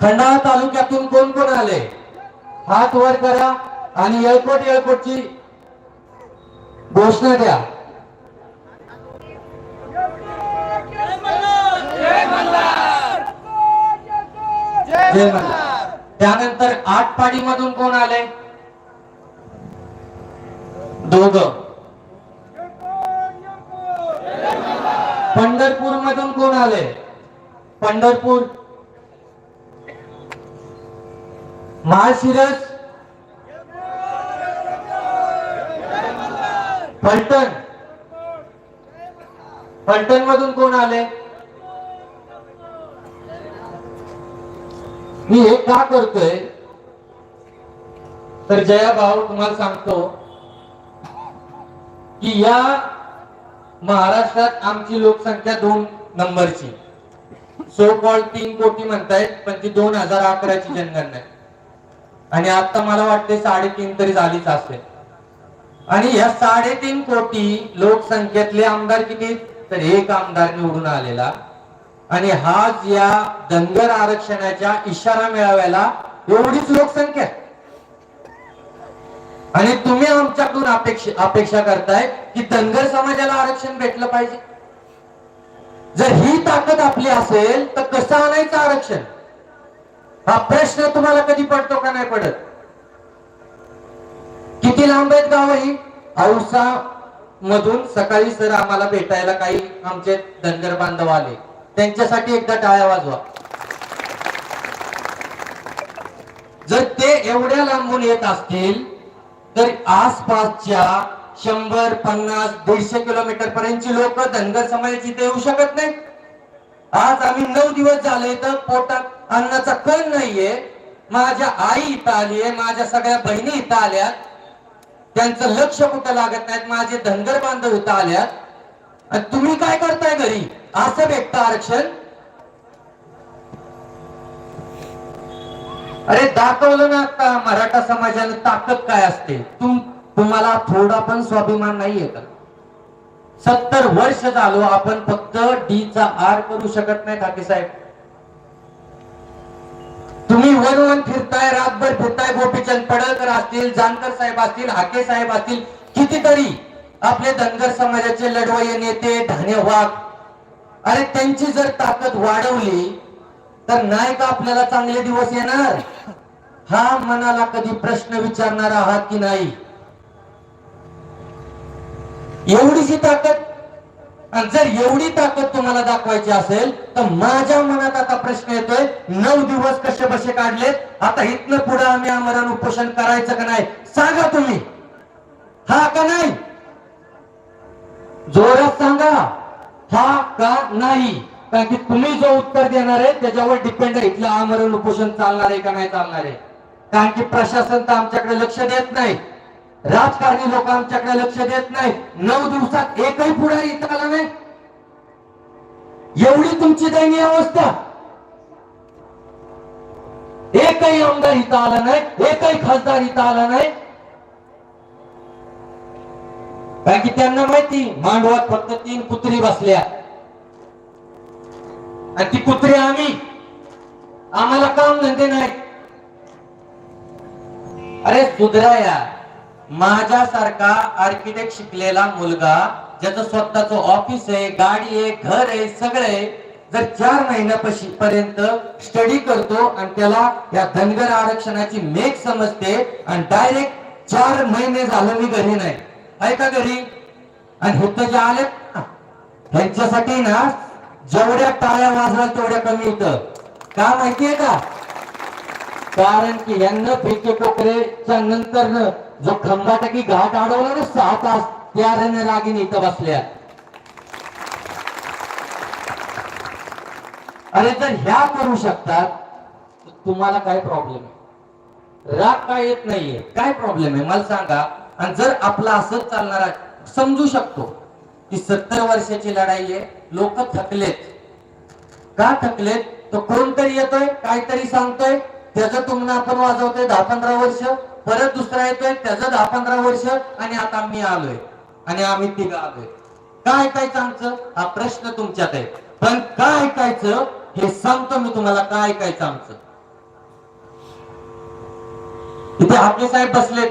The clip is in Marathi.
खंडाळा तालुक्यातून कोण कोण आले? हात वर करा आणि एअरपोर्ट एअरपोर्टची घोषणा द्या. त्यानंतर आठ त्यानंतर मधून कोण आले? दोघ. पंढरपूर मधून कोण आले? पंढरपूर महाशिरस फलटण. फलटण मधून कोण आले? मी हे का करतोय? तर जया भाऊ तुम्हाला सांगतो की या महाराष्ट्रात आमची लोकसंख्या दोन नंबरची. सो कॉल तीन कोटी म्हणतायत पण ती दोन हजार अकराची जनगणना आहे. आणि आता मला वाटते साडेतीन तरी झालीच असेल. आणि या साडेतीन कोटी लोकसंख्येतले आमदार किती? तर एक आमदार निवडून आलेला. आणि हा या धनगर आरक्षणाच्या इशारा मिळाव्याला एवढीच लोकसंख्या. आहे. आणि तुम्ही आमच्याकडून अपेक्षा अपेक्षा करताय की धनगर समाजाला आरक्षण भेटलं पाहिजे. जर ही ताकद आपली असेल तर कसं आणायचं आरक्षण? हा प्रश्न तुम्हाला कधी पडतो का नाही पडत? किती लांब आहेत गाव ही? औसा मधून सकाळी सर आम्हाला भेटायला काही आमचे धनगर बांधव आले. त्यांच्यासाठी एकदा टाळ्या वाजवा. जर ते एवढ्या लांबून येत असतील तर आसपासच्या शंभर पन्नास दीडशे किलोमीटर पर्यंतची लोक धनगर समाजाची इथे येऊ शकत नाही आज आम्ही नऊ दिवस झाले तर पोटात अन्नाचा कण नाहीये. माझ्या आई इथं आली आहे माझ्या सगळ्या बहिणी इथं आल्यात. त्यांचं लक्ष कुठं लागत नाहीत? माझे धनगर बांधव इथं आल्यात. तुम्ही काय करताय घरी? असं भेटतं आरक्षण? अरे दाखवलं ना आता मराठा समाजाला ताकद काय असते? तुम तुम्हाला थोडा पण स्वाभिमान नाहीये का? सत्तर वर्ष झालो आपण फक्त डी चा आर करू शकत नाही ठाके साहेब. वन वन फिरताय रातभर फिरताय गोपीचंद पडळकर असतील जानकर साहेब असतील हाके साहेब असतील कितीतरी आपले धनगर समाजाचे लढवय नेते धन्यवाद वाघ. अरे त्यांची जर ताकद वाढवली तर नाही का आपल्याला चांगले दिवस येणार? हा मनाला कधी प्रश्न विचारणार आहात की नाही? एवढीशी ताकद आणि जर एवढी ताकद तुम्हाला दाखवायची असेल तर माझ्या मनात आता प्रश्न येतोय नऊ दिवस कसे बसे काढलेत? आता इथनं पुढे आम्ही आमरण उपोषण करायचं का नाही? सांगा तुम्ही. हा का नाही? जोरात सांगा. हा का नाही? कारण की तुम्ही जो उत्तर देणार आहे त्याच्यावर डिपेंड आहे इथलं आमरण उपोषण चालणार आहे का नाही चालणार आहे. कारण की प्रशासन तर आमच्याकडे लक्ष देत नाही. राजकारणी लोक आमच्याकडे लक्ष देत नाही. नऊ दिवसात एकही पुढारी इथं आला नाही. एवढी तुमची दयनीय अवस्था. एकही आमदार इथं आला नाही एकही खासदार इथं आला नाही. कारण की त्यांना माहिती मांडवात फक्त तीन कुत्री बसल्या. आणि ती कुत्री आम्ही. आम्हाला काम धंदे नाही अरे सुधराया माझ्यासारखा आर्किटेक्ट शिकलेला मुलगा ज्याचं स्वतःच ऑफिस आहे गाडी आहे घर आहे सगळं आहे जर चार महिन्यापाशी पर्यंत स्टडी करतो आणि त्याला या धनगर आरक्षणाची मेक समजते आणि डायरेक्ट चार महिने झालं मी घरी नाही. ऐका घरी? आणि हे जे आलेत ना त्यांच्यासाठी ना जेवढ्या टाळ्या वाजवाल तेवढ्या कमी होत. का माहितीये का? कारण की यांना फेके कोकरेच्या नंतर जो खंबाटकी घाट अडवला ना सहा तास त्या रणरागीन इथं बसल्या. अरे जर ह्या करू शकतात तुम्हाला काय प्रॉब्लेम आहे? राग काय येत नाहीये. काय प्रॉब्लेम आहे? मला सांगा. आणि जर आपला असंच चालणार आहे समजू शकतो की सत्तर वर्षाची लढाई आहे लोक थकलेत. का थकलेत? तो कोणतरी येतोय काहीतरी सांगतोय त्याचं तुम्ही आपण वाजवतोय दहा पंधरा वर्ष परत दुसरा येतोय त्याचं दहा पंधरा वर्ष आणि आता मी आलोय आणि आम्ही तिघ आलोय. काय ऐकायचं आमचं? हा प्रश्न तुमच्यात आहे. पण काय ऐकायचं? हे सांगतो मी तुम्हाला काय ऐकायचं आमचं. इथे हाफे साहेब बसलेत.